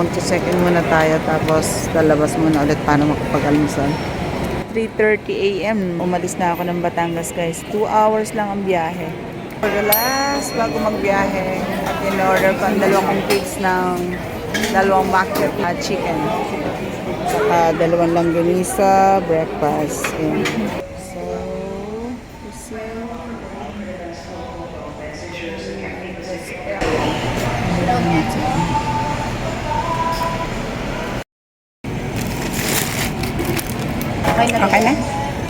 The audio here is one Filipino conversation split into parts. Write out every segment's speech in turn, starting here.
Mag-check-in muna tayo tapos lalabas muna ulit para makapag-almusal. 3.30 a.m. Umalis na ako ng Batangas guys. 2 hours lang ang biyahe. Relax bago magbiyahe. In-order ko ang dalawang cakes ng dalawang bucket na chicken. Saka dalawang langganisa, breakfast. Ayan. So, this Okay Okay na?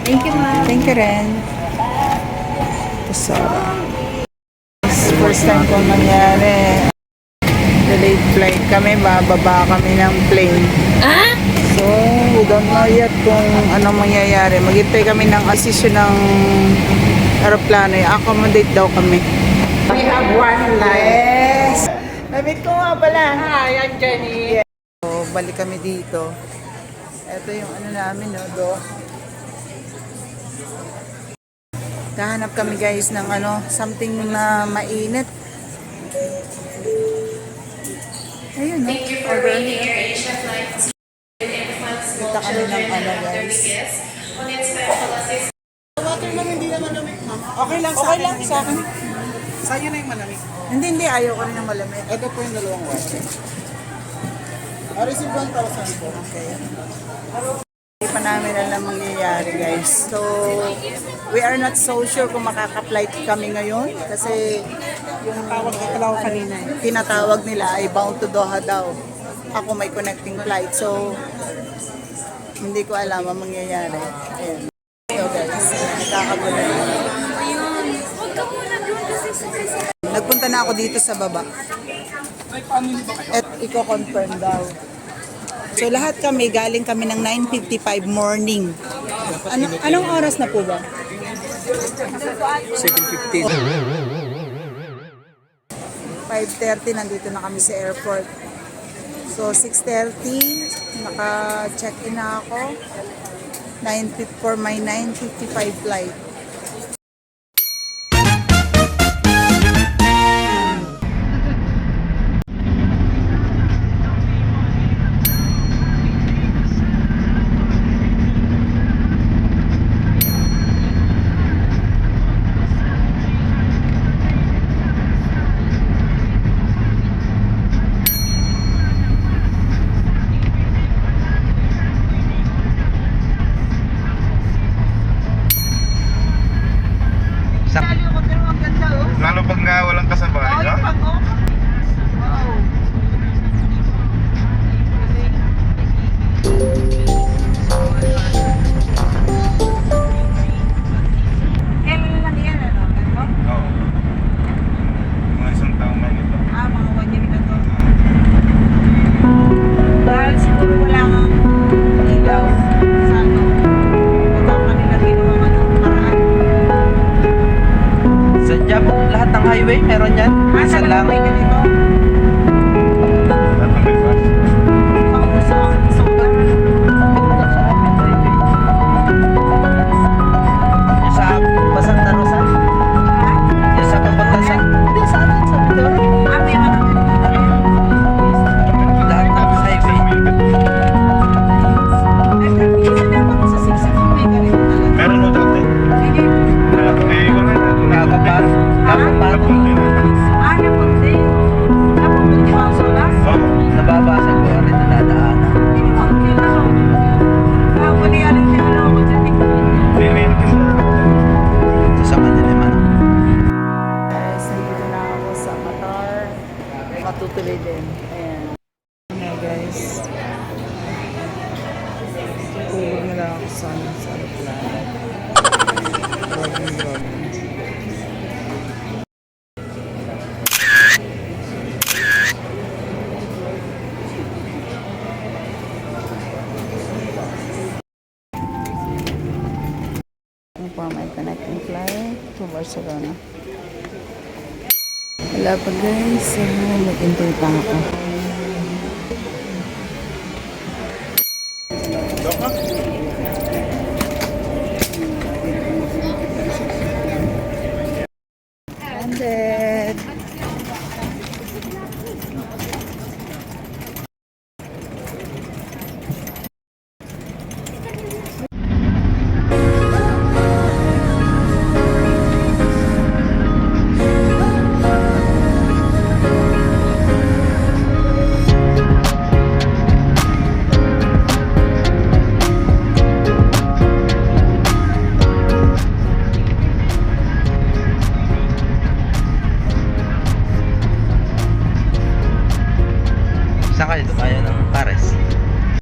Thank you, ma'am. Thank you rin. So, first time ko nangyari. Delayed flight kami, bababa kami ng plane. Ah? So, we don't know yet kung anong mangyayari. Maghintay kami ng asisyon ng aeroplano. I-accommodate daw kami. We have one less. Namit ko nga pala. Hi, I'm Jenny. So, balik kami dito. Ito yung ano namin, no, do. Kahanap kami guys ng ano, something na mainit. Ayun, no? Order here. Kita kami ng ano guys. Water lang hindi naman ma'am. Okay lang sa akin. lang sa akin. Sa'yo na yung malamig. Hindi, hindi. Ayaw ko rin ng malamig. Ito po yung dalawang water. Ah, receive 1,000 po. Okay. Namin alam mangyayari guys. So, we are not so sure kung makaka-flight kami ngayon kasi yung Tawag ako kanina eh. tinatawag nila ay bound to Doha daw. Ako may connecting flight. So, hindi ko alam ang mangyayari. Ayan. So guys, nakakagulo na. Nagpunta na ako dito sa baba. At iko-confirm daw. So lahat kami, galing kami ng 9.55 morning. Ano, anong oras na po ba? 7.15. 5.30 nandito na kami sa airport. So 6.30 naka-check-in na ako. 9 for my 9.55 flight. Highway meron yan. Ah, Isa sa lang. Tulog na lang ako sa ano, sa aeroplano. Grabe, grabe. for my connecting Barcelona. Wala pa guys. Mag-intay pa ako.